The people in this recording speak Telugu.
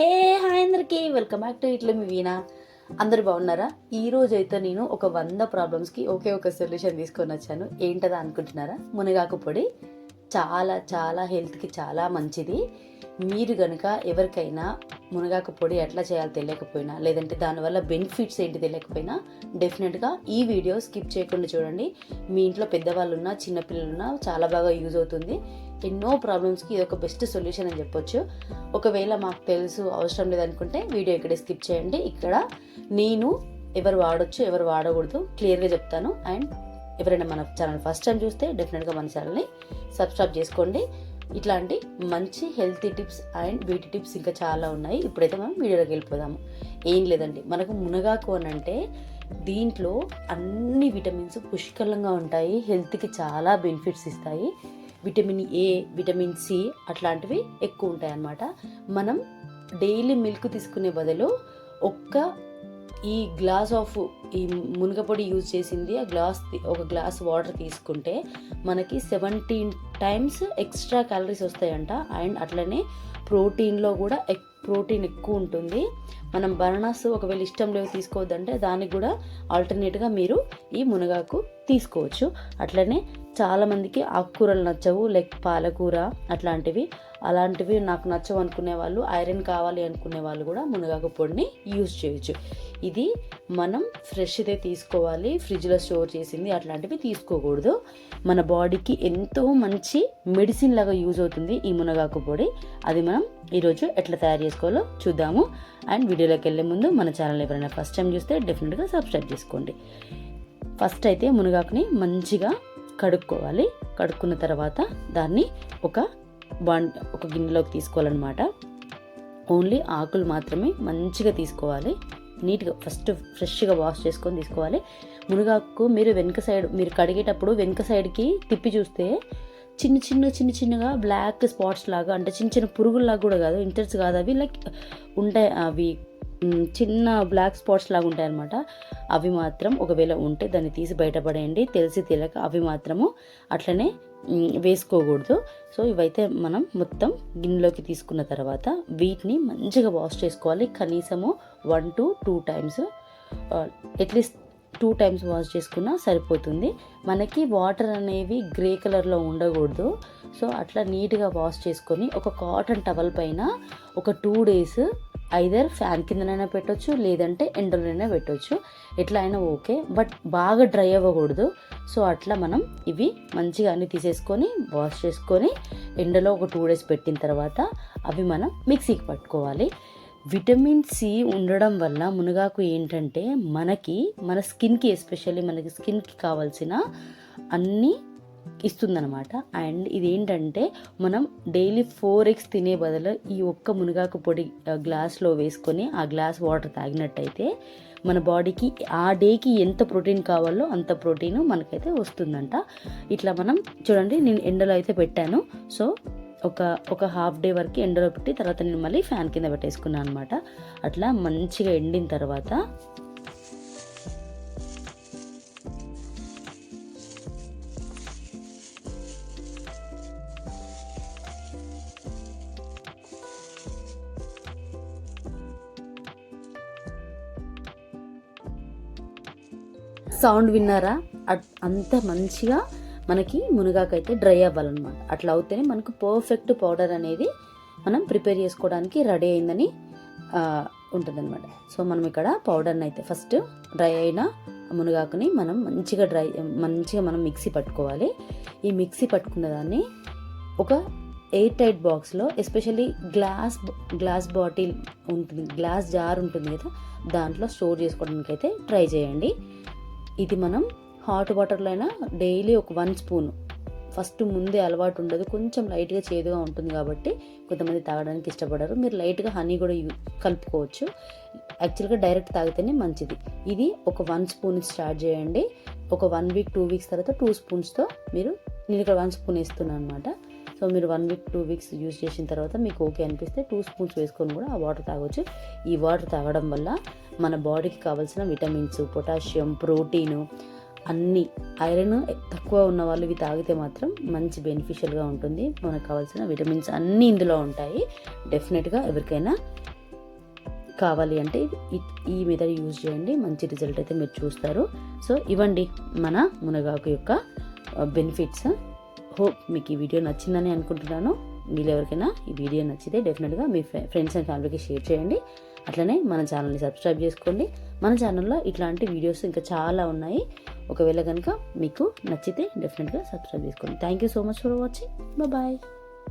హే హాయ్ అందరికీ. వెల్కమ్ బ్యాక్ టు ఇట్లా మీ వీణా. అందరు బాగున్నారా? ఈ రోజు అయితే నేను ఒక వంద ప్రాబ్లమ్స్కి ఒకే ఒక సొల్యూషన్ తీసుకొని వచ్చాను. ఏంటదా అనుకుంటున్నారా? మునగాకు పొడి చాలా చాలా హెల్త్కి చాలా మంచిది. మీరు కనుక ఎవరికైనా మునగాకు పొడి ఎట్లా చేయాలో తెలియకపోయినా లేదంటే దానివల్ల బెనిఫిట్స్ ఏంటి తెలియకపోయినా డెఫినెట్గా ఈ వీడియో స్కిప్ చేయకుండా చూడండి. మీ ఇంట్లో పెద్దవాళ్ళు ఉన్నా చిన్నపిల్లలు ఉన్నా చాలా బాగా యూజ్ అవుతుంది. ఎన్నో ప్రాబ్లమ్స్కి ఇది ఒక బెస్ట్ సొల్యూషన్ అని చెప్పొచ్చు. ఒకవేళ మాకు తెలుసు అవసరం లేదనుకుంటే వీడియో ఇక్కడే స్కిప్ చేయండి. ఇక్కడ నేను ఎవరు వాడొచ్చు ఎవరు వాడకూడదు క్లియర్గా చెప్తాను. అండ్ ఎవరైనా మన ఛానల్ ఫస్ట్ టైం చూస్తే డెఫినెట్గా మన ఛానల్ని సబ్స్క్రైబ్ చేసుకోండి. ఇట్లాంటి మంచి healthy tips and beauty tips ఇంకా చాలా ఉన్నాయి. ఇప్పుడైతే మనం వీడియోలోకి వెళ్ళిపోదాము. ఏం లేదండి. మనకు మునగాకు అని అంటే దీంట్లో అన్ని విటమిన్స్ పుష్కలంగా ఉంటాయి. హెల్త్కి చాలా బెనిఫిట్స్ ఇస్తాయి. విటమిన్ ఏ విటమిన్ సి అట్లాంటివి ఎక్కువ ఉంటాయి అన్నమాట మనం డైలీ మిల్క్ తీసుకునే బదులు ఒక్క ఈ గ్లాస్ ఆఫ్ ఈ మునగపొడి యూజ్ చేసింది ఆ గ్లాస్ ఒక గ్లాస్ వాటర్ తీసుకుంటే మనకి సెవెంటీన్ టైమ్స్ ఎక్స్ట్రా క్యాలరీస్ వస్తాయంట. అండ్ అట్లనే ప్రోటీన్లో కూడా ఎక్ ప్రోటీన్ ఎక్కువ ఉంటుంది. మనం బనానాస్ ఒకవేళ ఇష్టం లేవు తీసుకోవద్దంటే దానికి కూడా ఆల్టర్నేట్గా మీరు ఈ మునగాకు తీసుకోవచ్చు. అట్లనే చాలామందికి ఆకుకూరలు నచ్చవు లైక్ పాలకూర అట్లాంటివి. అలాంటివి నాకు నచ్చవు అనుకునే వాళ్ళు ఐరన్ కావాలి అనుకునే వాళ్ళు కూడా మునగాకు పొడిని యూజ్ చేయొచ్చు. ఇది మనం ఫ్రెష్దే తీసుకోవాలి ఫ్రిడ్జ్లో స్టోర్ చేసింది అట్లాంటివి తీసుకోకూడదు. మన బాడీకి ఎంతో మంచి మెడిసిన్ లాగా యూజ్ అవుతుంది ఈ మునగాకు పొడి. అది మనం ఈరోజు ఎట్లా తయారు చేసుకోవాలో చూద్దాము. అండ్ వీడియోలోకి వెళ్ళే ముందు మన ఛానల్ ఎవరైనా ఫస్ట్ టైం చూస్తే డెఫినెట్గా సబ్స్క్రైబ్ చేసుకోండి. ఫస్ట్ అయితే మునగాకుని మంచిగా కడుక్కోవాలి. కడుక్కున్న తర్వాత దాన్ని ఒక బాండ్ ఒక గిన్నెలోకి తీసుకోవాలన్నమాట. ఓన్లీ ఆకులు మాత్రమే మంచిగా తీసుకోవాలి. నీట్గా ఫస్ట్ ఫ్రెష్గా వాష్ చేసుకొని తీసుకోవాలి. మునగాకు మీరు వెనుక సైడ్ మీరు కడిగేటప్పుడు వెనుక సైడ్కి తిప్పి చూస్తే చిన్న చిన్న చిన్న చిన్నగా బ్లాక్ స్పాట్స్ లాగా అంటే చిన్న చిన్న పురుగుల్లాగా కూడా కాదు ఇంటర్స్ కాదు అవి లైక్ ఉంటాయి అవి చిన్న బ్లాక్ స్పాట్స్ లాగా ఉంటాయి అనమాట అవి మాత్రం ఒకవేళ ఉంటే దాన్ని తీసి బయటపడేయండి. తెలిసి తెలియక అవి మాత్రము అట్లనే వేసుకోకూడదు. సో ఇవైతే మనం మొత్తం గిన్నెలోకి తీసుకున్న తర్వాత వీటిని మంచిగా వాష్ చేసుకోవాలి. కనీసము one two two times at least two times wash చేసుకున్నా సరిపోతుంది. మనకి వాటర్ అనేవి గ్రే కలర్లో ఉండకూడదు. సో అట్లా నీట్గా వాష్ చేసుకొని ఒక కాటన్ టవల్ పైన ఒక టూ డేస్ ఐదర్ ఫ్యాన్ కిందనైనా పెట్టొచ్చు లేదంటే ఎండలోనైనా పెట్టొచ్చు. ఎట్లా అయినా ఓకే బట్ బాగా డ్రై అవ్వకూడదు. సో అట్లా మనం ఇవి మంచిగా అన్ని తీసేసుకొని వాష్ చేసుకొని ఎండలో ఒక టూ డేస్ పెట్టిన తర్వాత అవి మనం మిక్సీకి పట్టుకోవాలి. విటమిన్ సి ఉండడం వల్ల మునగాకు ఏంటంటే మనకి మన స్కిన్కి ఎస్పెషల్లీ మనకి స్కిన్కి కావాల్సిన అన్నీ ఇస్తుందన్నమాట. అండ్ ఇది ఏంటంటే మనం డైలీ ఫోర్ ఎగ్స్ తినే బదులు ఈ ఒక్క మునగాకు పొడి గ్లాస్లో వేసుకొని ఆ గ్లాస్ వాటర్ తాగినట్టయితే మన బాడీకి ఆ డేకి ఎంత ప్రోటీన్ కావాలో అంత ప్రోటీన్ మనకైతే వస్తుందంట. ఇట్లా మనం చూడండి నేను ఎండలో అయితే పెట్టాను. సో ఒక ఒక హాఫ్ డే వరకు ఎండలో పెట్టి తర్వాత నేను మళ్ళీ ఫ్యాన్ కింద పెట్టేసుకున్నాను అనమాట అట్లా మంచిగా ఎండిన తర్వాత సౌండ్ విన్నారా? అట్- అంత మంచిగా మనకి మునగాకైతే డ్రై అవ్వాలన్నమాట. అట్లా అవుతేనే మనకు పర్ఫెక్ట్ పౌడర్ అనేది మనం ప్రిపేర్ చేసుకోవడానికి రెడీ అయిందని ఉంటుందన్నమాట. సో మనం ఇక్కడ పౌడర్ని అయితే ఫస్ట్ డ్రై అయిన మునగాకుని మనం మంచిగా డ్రై మంచిగా మనం మిక్సీ పట్టుకోవాలి. ఈ మిక్సీ పట్టుకున్న దాన్ని ఒక ఎయిర్ టైట్ బాక్స్లో ఎస్పెషల్లీ గ్లాస్ గ్లాస్ బాటిల్ ఉంటుంది గ్లాస్ జార్ ఉంటుంది కదా దాంట్లో స్టోర్ చేసుకోవడానికి అయితే ట్రై చేయండి. ఇది మనం హాట్ వాటర్లో అయినా డైలీ ఒక వన్ స్పూన్ ఫస్ట్ ముందే అలవాటు ఉండదు. కొంచెం లైట్గా చేదుగా ఉంటుంది కాబట్టి కొంతమంది తాగడానికి ఇష్టపడరు. మీరు లైట్గా హనీ కూడా కలుపుకోవచ్చు. యాక్చువల్గా డైరెక్ట్ తాగితేనే మంచిది. ఇది ఒక వన్ స్పూన్ స్టార్ట్ చేయండి. ఒక వన్ వీక్ టూ వీక్స్ తర్వాత టూ స్పూన్స్తో మీరు నేను ఇక్కడ వన్ స్పూన్ వేస్తున్నాను అనమాట సో మీరు one week two weeks use చేసిన తర్వాత మీకు ఓకే అనిపిస్తే టూ స్పూన్స్ వేసుకొని కూడా ఆ వాటర్ తాగొచ్చు. ఈ వాటర్ తాగడం వల్ల మన బాడీకి కావాల్సిన విటమిన్స్ పొటాషియం ప్రోటీను అన్ని ఐరన్ తక్కువ ఉన్న వాళ్ళు ఇవి తాగితే మాత్రం మంచి బెనిఫిషియల్గా ఉంటుంది. మనకు కావాల్సిన విటమిన్స్ అన్నీ ఇందులో ఉంటాయి. డెఫినెట్గా ఎవరికైనా కావాలి అంటే ఈ- ఈ మెథడ్ యూజ్ చేయండి. మంచి రిజల్ట్ అయితే మీరు చూస్తారు. సో ఇవ్వండి మన మునగాకు యొక్క uh, బెనిఫిట్స్ హోప్ మీకు ఈ వీడియో నచ్చిందని అనుకుంటున్నాను. మీరు ఎవరికైనా ఈ వీడియో నచ్చితే డెఫినెట్గా మీ ఫ్రెండ్స్ అండ్ ఫ్యామిలీకి షేర్ చేయండి. అట్లనే మన ఛానల్ని సబ్స్క్రైబ్ చేసుకోండి. మన ఛానల్లో ఇట్లాంటి వీడియోస్ ఇంకా చాలా ఉన్నాయి. ఒకవేళ కనుక మీకు నచ్చితే డెఫినెట్గా సబ్స్క్రైబ్ చేసుకోండి. Thank you so much for watching bye